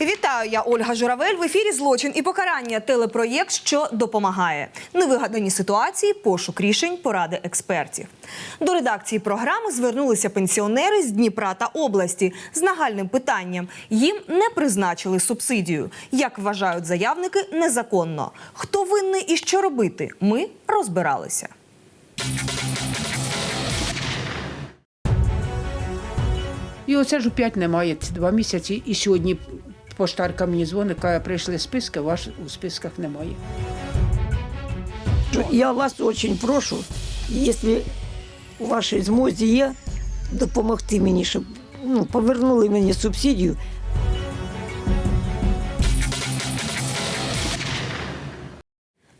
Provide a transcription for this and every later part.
Вітаю, я Ольга Журавель. В ефірі злочин і покарання. Телепроєкт, що допомагає. Невигадані ситуації, пошук рішень, поради експертів. До редакції програми звернулися пенсіонери з Дніпра та області з нагальним питанням. Їм не призначили субсидію. Як вважають заявники, незаконно. Хто винний і що робити? Ми розбиралися. І оце ж опять немає ці два місяці. І сьогодні поштарка мені дзвонить, каже, прийшли списки, ваш у списках немає. Я вас очень прошу, якщо у вашій змозі є, допомогти мені, щоб ну, повернули мені субсидію.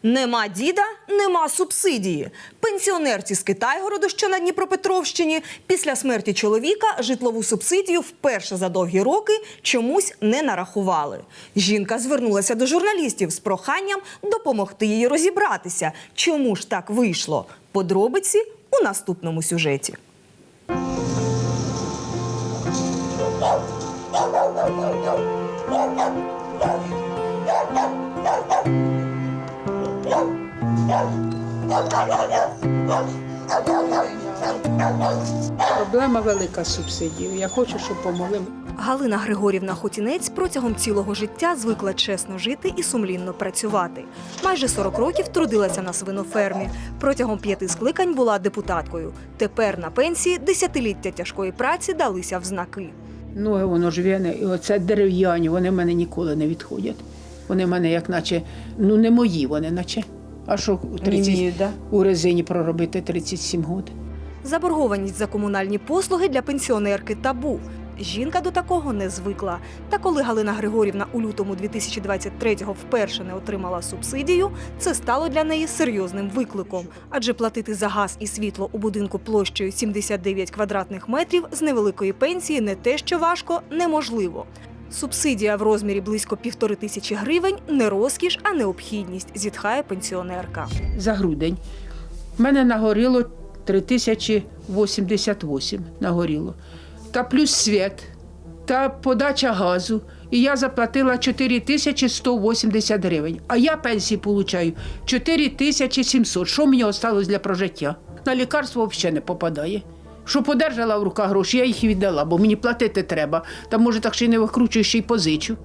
Нема діда, нема субсидії. Пенсіонерці з Китайгороду, що на Дніпропетровщині, після смерті чоловіка житлову субсидію вперше за довгі роки чомусь не нарахували. Жінка звернулася до журналістів з проханням допомогти їй розібратися. Чому ж так вийшло? Подробиці у наступному сюжеті. Проблема велика з субсидією. Я хочу, щоб помогли. Галина Григорівна Хотінець протягом цілого життя звикла чесно жити і сумлінно працювати. Майже 40 років трудилася на свинофермі. Протягом п'яти скликань була депутаткою. Тепер на пенсії десятиліття тяжкої праці далися в знаки. Ноги воно ж в'яне, і оце дерев'яні, вони в мене ніколи не відходять. Вони в мене як наче, ну не мої вони, наче. А що у 30, у резині проробити 37 років? Заборгованість за комунальні послуги для пенсіонерки табу. Жінка до такого не звикла. Та коли Галина Григорівна у лютому 2023-го вперше не отримала субсидію, це стало для неї серйозним викликом. Адже платити за газ і світло у будинку площею 79 квадратних метрів з невеликої пенсії не те, що важко, неможливо. Субсидія в розмірі близько півтори тисячі гривень не розкіш, а необхідність, зітхає пенсіонерка. За грудень. В мене нагоріло 3088 нагоріло. Та плюс світ, та подача газу. І я заплатила 4180 гривень. А я пенсії получаю 4700. Що мені осталось для прожиття? На лікарство взагалі не попадає. Що подержала в руках гроші, я їх і віддала, бо мені платити треба. Та може так ще й не викручую, ще й позичу.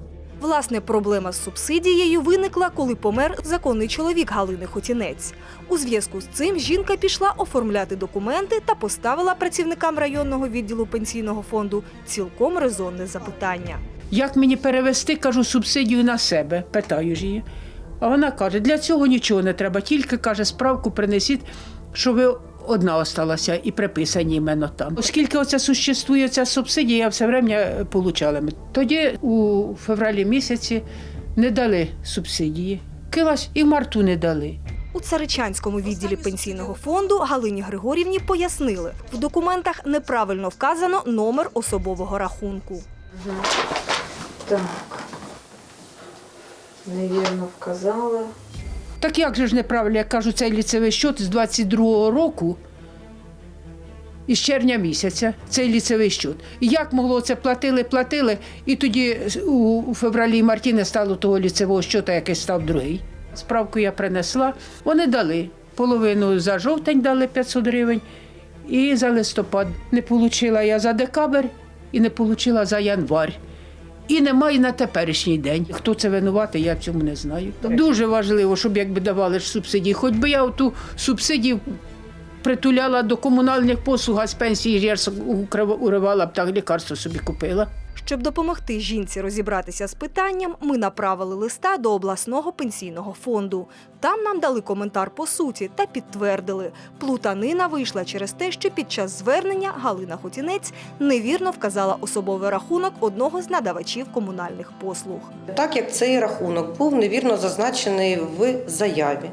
Власне, проблема з субсидією виникла, коли помер законний чоловік Галини Хотінець. У зв'язку з цим жінка пішла оформляти документи та поставила працівникам районного відділу пенсійного фонду цілком резонне запитання. Як мені перевести, кажу, субсидію на себе, питаю ж її. А вона каже, для цього нічого не треба, тільки каже, справку принесіть, що ви одна осталася і приписані іменно там. Оскільки оце существує ця субсидія, я все время получала. Тоді у февралі місяці не дали субсидії. Килась і в марту не дали. У Царичанському відділі пенсійного фонду Галині Григорівні пояснили, в документах неправильно вказано номер особового рахунку. Так. Невірно вказала. Так як же ж неправильно, я кажу, цей ліцевий счет з 22-го року, із червня місяця, цей ліцевий. І як могло це платили, платили, і тоді у, февралі марті не стало того ліцевого щота, який став другий. Справку я принесла, вони дали. Половину за жовтень дали 500 гривень, і за листопад не отримала я за декабрь і не отримала за январь. І немає на теперішній день. Хто це винуватий, я цьому не знаю. Дуже важливо, щоб якби давали ж субсидії. Хоч би я ту субсидію притуляла до комунальних послуг, а з пенсії уривала б так лікарство собі купила. Щоб допомогти жінці розібратися з питанням, ми направили листа до обласного пенсійного фонду. Там нам дали коментар по суті та підтвердили, плутанина вийшла через те, що під час звернення Галина Хотінець невірно вказала особовий рахунок одного з надавачів комунальних послуг. Так як цей рахунок був невірно зазначений в заяві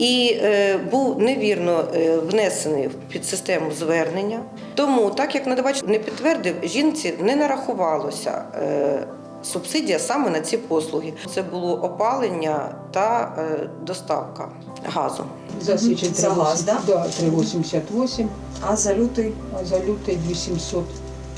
і е, був невірно е, внесений в підсистему звернення, тому, так як надавач не підтвердив, жінці не нарахувалося. е, Субсидія саме на ці послуги. Це було опалення та е, доставка газу. За січень За газ, да? Да, 3,88, А за лютий а за лютий 2700.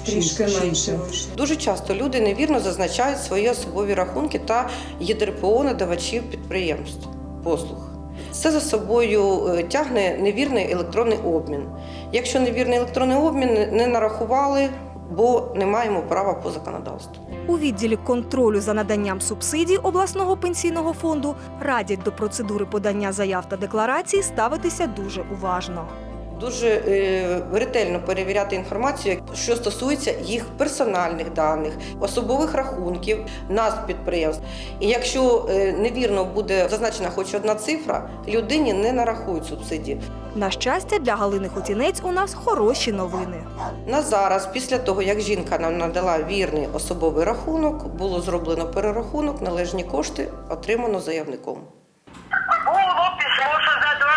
Трішки менше Дуже часто люди невірно зазначають свої особові рахунки та ЄДРПО надавачів підприємств послуг. Це за собою е, тягне невірний електронний обмін. Якщо невірний електронний обмін не нарахували, бо не маємо права по законодавству. У відділі контролю за наданням субсидій обласного пенсійного фонду радять до процедури подання заяв та декларацій ставитися дуже уважно. Дуже е, ретельно перевіряти інформацію, що стосується їх персональних даних, особових рахунків, назв підприємств. І якщо е, невірно буде зазначена хоч одна цифра, людині не нарахують субсидії. На щастя, для Галини Хотінець у нас хороші новини. На зараз, після того як жінка нам надала вірний особовий рахунок, було зроблено перерахунок, належні кошти отримано заявником. Було пішло, що за два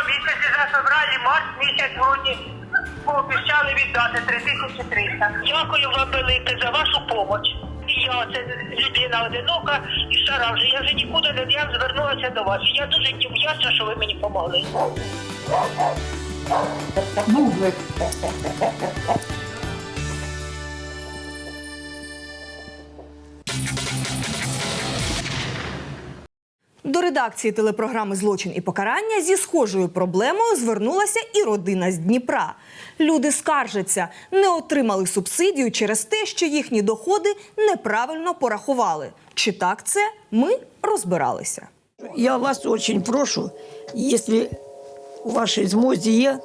февралі, март місяць грудні пообіцяли віддати 3300. Дякую вам велике за вашу допомогу. І я це людина одинока і стара вже. Я вже нікуди не я звернулася до вас. І я дуже вдячна, що ви мені допомогли. До редакції телепрограми Злочин і покарання зі схожою проблемою звернулася і родина з Дніпра. Люди скаржаться, не отримали субсидію через те, що їхні доходи неправильно порахували. Чи так це? Ми розбиралися. Я вас дуже прошу, якщо у вашій змозі є,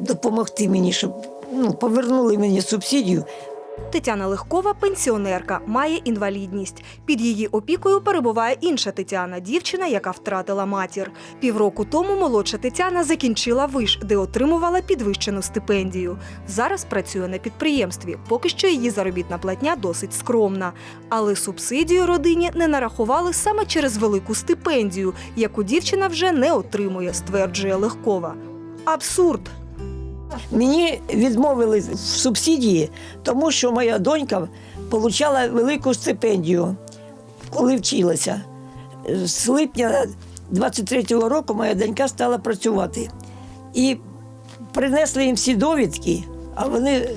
допомогти мені, щоб ну, повернули мені субсидію. Тетяна Легкова пенсіонерка, має інвалідність. Під її опікою перебуває інша Тетяна, дівчина, яка втратила матір. Півроку тому молодша Тетяна закінчила виш, де отримувала підвищену стипендію. Зараз працює на підприємстві. Поки що її заробітна платня досить скромна. Але субсидію родині не нарахували саме через велику стипендію, яку дівчина вже не отримує, стверджує Легкова. Абсурд. Мені відмовили в субсидії, тому що моя донька отримала велику стипендію, коли вчилася. З липня 23-го року моя донька стала працювати. І принесли їм всі довідки, а вони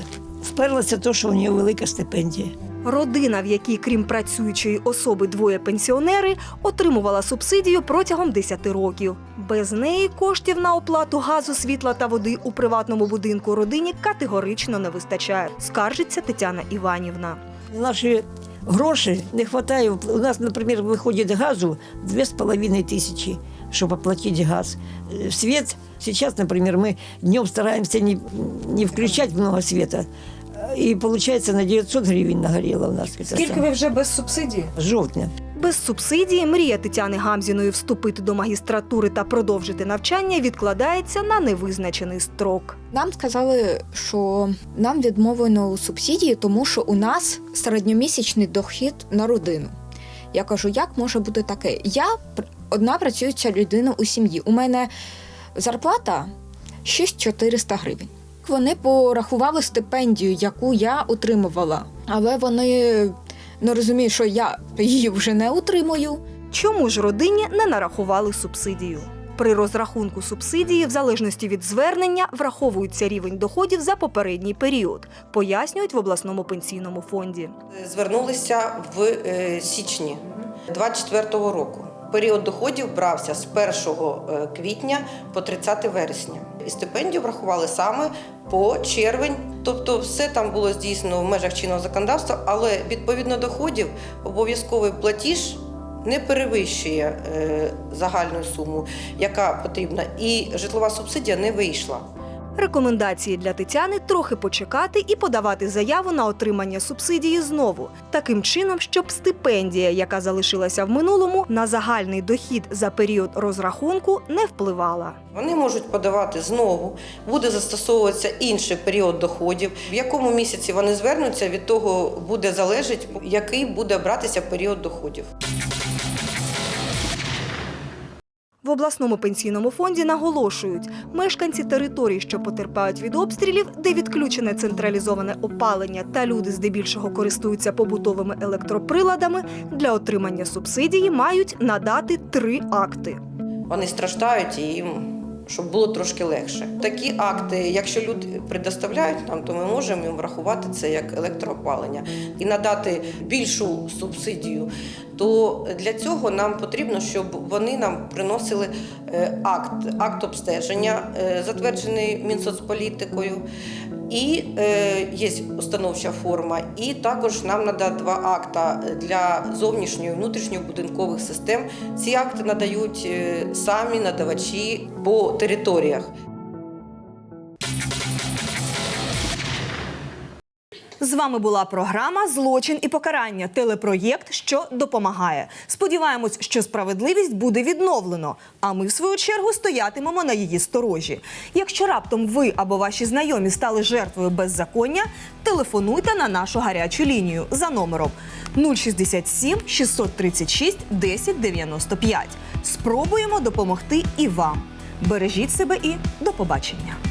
вперлися в те, що у неї велика стипендія. Родина, в якій, крім працюючої особи, двоє пенсіонери, отримувала субсидію протягом 10 років. Без неї коштів на оплату газу, світла та води у приватному будинку родині категорично не вистачає, скаржиться Тетяна Іванівна. Наші гроші не вистачає. У нас, наприклад, виходить газу 2,5 тисячі, щоб оплатити газ. Свет, сейчас, например, мы днем стараемся не, не включать много И получается на 900 гривен нагорело у нас. Скільки ви вже без субсидії? З жовтня. Без субсидії мрія Тетяни Гамзіної вступити до магістратури та продовжити навчання відкладається на невизначений строк. Нам сказали, що нам відмовлено у субсидії, тому що у нас середньомісячний дохід на родину. Я кажу, як може бути таке? Я пр- одна працююча людина у сім'ї. У мене зарплата 6400 гривень. Вони порахували стипендію, яку я отримувала, але вони не розуміють, що я її вже не отримую. Чому ж родині не нарахували субсидію? При розрахунку субсидії, в залежності від звернення, враховується рівень доходів за попередній період, пояснюють в обласному пенсійному фонді. Звернулися в е, січні 24-го року. Період доходів брався з 1 е, квітня по 30 вересня. І стипендію врахували саме по червень. Тобто, все там було здійснено в межах чинного законодавства, але відповідно доходів обов'язковий платіж не перевищує е, загальну суму, яка потрібна, і житлова субсидія не вийшла. Рекомендації для Тетяни трохи почекати і подавати заяву на отримання субсидії знову, таким чином, щоб стипендія, яка залишилася в минулому, на загальний дохід за період розрахунку не впливала. Вони можуть подавати знову, буде застосовуватися інший період доходів. В якому місяці вони звернуться, від того буде залежить, який буде братися період доходів. В обласному пенсійному фонді наголошують, мешканці територій, що потерпають від обстрілів, де відключене централізоване опалення та люди здебільшого користуються побутовими електроприладами, для отримання субсидії мають надати три акти. Вони страждають і їм щоб було трошки легше. Такі акти, якщо люди предоставляють нам, то ми можемо їм врахувати це як електроопалення і надати більшу субсидію. То для цього нам потрібно, щоб вони нам приносили е, акт, акт обстеження, е, затверджений Мінсоцполітикою, і е, є установча форма, і також нам треба два акта для зовнішньої і внутрішньої будинкових систем. Ці акти надають е, самі надавачі по територіях. З вами була програма Злочин і покарання. Телепроєкт, що допомагає. Сподіваємось, що справедливість буде відновлено. А ми, в свою чергу, стоятимемо на її сторожі. Якщо раптом ви або ваші знайомі стали жертвою беззаконня, телефонуйте на нашу гарячу лінію за номером 067 636 1095. Спробуємо допомогти і вам. Бережіть себе і до побачення.